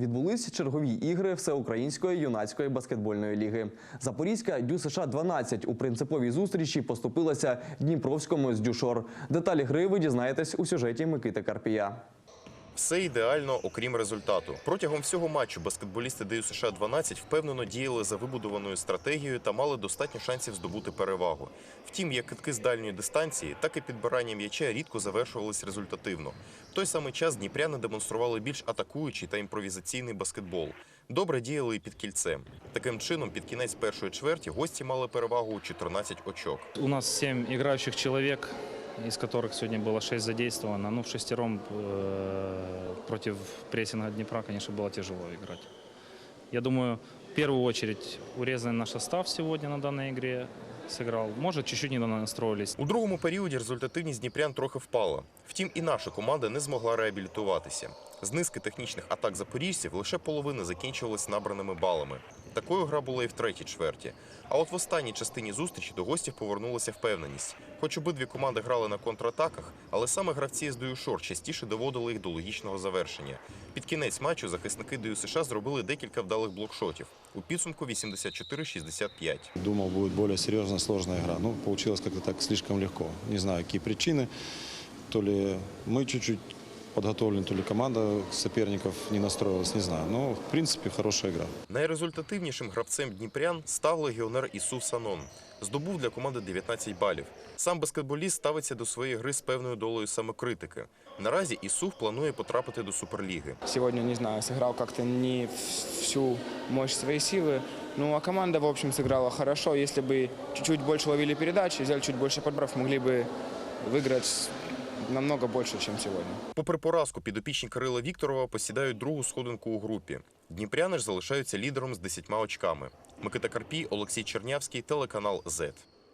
Відбулись чергові ігри Всеукраїнської юнацької баскетбольної ліги. Запорізька Дю США 12 у принциповій зустрічі поступилася Дніпровському з Дюшор. Деталі гри ви дізнаєтесь у сюжеті Микити Карпія. Все ідеально, окрім результату. Протягом всього матчу баскетболісти ДЮ США 12 впевнено діяли за вибудованою стратегією та мали достатньо шансів здобути перевагу. Втім, як китки з дальньої дистанції, так і підбирання м'яча рідко завершувались результативно. В той самий час дніпряни демонстрували більш атакуючий та імпровізаційний баскетбол. Добре діяли і під кільцем. Таким чином, під кінець першої чверті гості мали перевагу у 14 очок. У нас 7 играющих человек, из которых сегодня было 6 задействовано. Ну, в шестером э, против прессинга Днепра, конечно, было тяжело играть. Я думаю, в первую очередь урезанный наш состав сегодня на данной игре сыграл. Может, чуть-чуть недавно настроились. У другому періоді результативність дніпрян трохи впала. Втім, і наша команда не змогла реабілітуватися. З низки технічних атак запоріжців лише половина закінчувалась набраними балами. Такою гра була і в третій чверті. А от в останній частині зустрічі до гостів повернулася впевненість. Хоч обидві команди грали на контратаках, але саме гравці з Дюшор частіше доводили їх до логічного завершення. Під кінець матчу захисники Дю США зробили декілька вдалих блокшотів. У підсумку 84-65. Думал, будет более серьезная, сложная игра. Ну, получилось как-то так слишком легко. Не знаю, какие причины. То ли мы чуть-чуть подготовлены, то ли команда соперников не настроилась, не знаю. Но, в принципе, хорошая игра. Найрезультативнішим гравцем Дніпрян став легіонер Ісу Санон. Здобув для команди 19 балів. Сам баскетболіст ставиться до своєї гри з певною долею самокритики. Наразі Ісух планує потрапити до суперліги. Сегодня, не знаю, сыграл как-то не в- всю мощь своей силы. Ну, а команда, в общем, сыграла хорошо. Если бы чуть-чуть больше ловили передачи, взяли чуть больше подборов, могли бы выиграть намного більше, ніж сьогодні. Попри поразку, підопічні Кирила Вікторова посідають другу сходинку у групі. Дніпряни ж залишаються лідером з 10 очками. Микита Карпій, Олексій Чернявський, телеканал ЗЕТ.